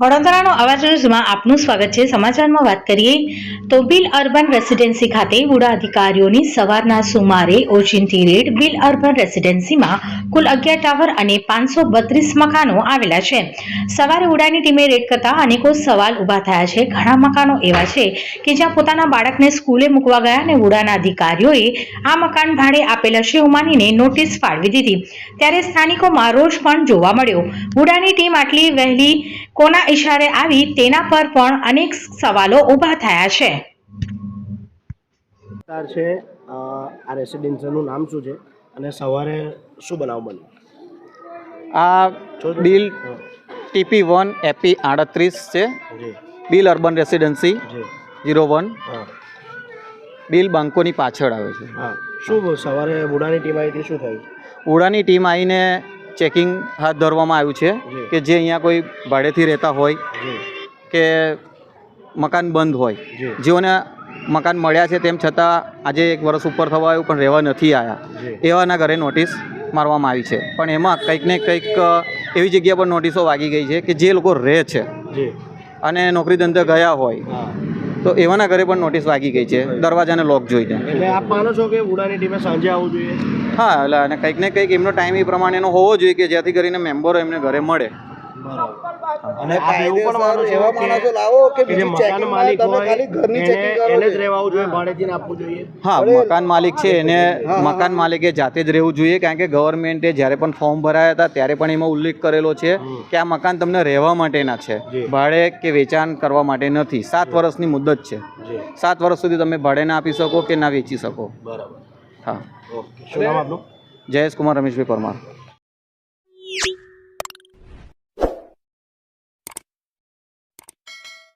વડોદરાનો અવાજ ન્યૂઝમાં આપનું સ્વાગત છે. સમાચારમાં વાત કરીએ તો બિલ અર્બન રેસિડેન્સી ખાતે વુડા અધિકારીઓની સવારના સુમારે ઓચિંતી રેડ બિલ અર્બન રેસિડેન્સીમાં કુલ અગિયાર ટાવર અને પાંચસો બત્રીસ મકાનો આવેલા છે. સવારે ઉડાની ટીમે રેડ કરતા અનેકો સવાલ ઊભા થયા છે. ઘણા મકાનો એવા છે કે જ્યાં પોતાના બાળકને સ્કૂલે મૂકવા ગયા અને વુડાના અધિકારીઓએ આ મકાન ભાડે આપેલા હશે એવું માનીને નોટિસ ફાળવી દીધી. ત્યારે સ્થાનિકોમાં રોષ પણ જોવા મળ્યો. વુડાની ટીમ આટલી વહેલી કોના ઇશારે આવી તેના પર પણ અનેક સવાલો ઊભા થયા છે. છે. આ રેસિડેન્સીનું નામ શું છે અને સવારે શું બનાવ બન્યો? આ બિલ ટીપી વન એપી આડત્રીસ છે. Bil urban residency zero zero one. હા. બિલ બાંકોની પાછળ આવે છે. હા. શું સવારે બુડાની ટીમ આવી હતી શું થયું? ઉડાની ટીમ આવીને ચેકિંગ હાથ ધરવામાં આવ્યું છે કે જે અહીંયા કોઈ ભાડેથી રહેતા હોય કે મકાન બંધ હોય. જેઓને મકાન મળ્યા છે તેમ છતાં આજે એક વર્ષ ઉપર થવા આવ્યું પણ રહેવા નથી આવ્યા એવાના ઘરે નોટિસ મારવામાં આવી છે. પણ એમાં કંઈક ને કંઈક એવી જગ્યા પર નોટિસો વાગી ગઈ છે કે જે લોકો રહે છે. અને નોકરી ધંધે ગયા હોય. તો એવાના ઘરે પણ નોટિસ વાગી ગઈ છે. દરવાજાને લોક જોઈને. એટલે આપ માનો છો કે ઉડાની ટીમે સાંજે આવવું જોઈએ? હા એટલે અને કંઈક ને કંઈક એમનો ટાઈમ એ પ્રમાણેનો હોવો જોઈએ કે જેથી કરીને મેમ્બરો એમને ઘરે મળે. બરાબર. અને આપ એવું પણ માનો છો. કે કે જે મકાન માલિક હોય એને એને જ. રહેવા જોઈએ ભાડેથી આપવું જોઈએ. હા મકાન માલિક છે એને મકાન માલિકે જાતે જ રહેવું જોઈએ કારણ કે ગવર્મેન્ટે જ્યારે પણ ફોર્મ ભરાયા હતા ત્યારે પણ એમાં ઉલ્લેખ કરેલો છે કે આ મકાન તમને રહેવા માટેના છે. ભાડે કે વેચાણ કરવા માટે નથી. સાત વર્ષની મુદત છે. સાત વર્ષ સુધી તમે ભાડે ના આપી શકો કે ના વેચી શકો. બરાબર. હા. ઓકે. શું નામ આપનું? જયેશ કુમાર રમેશભાઈ પરમાર.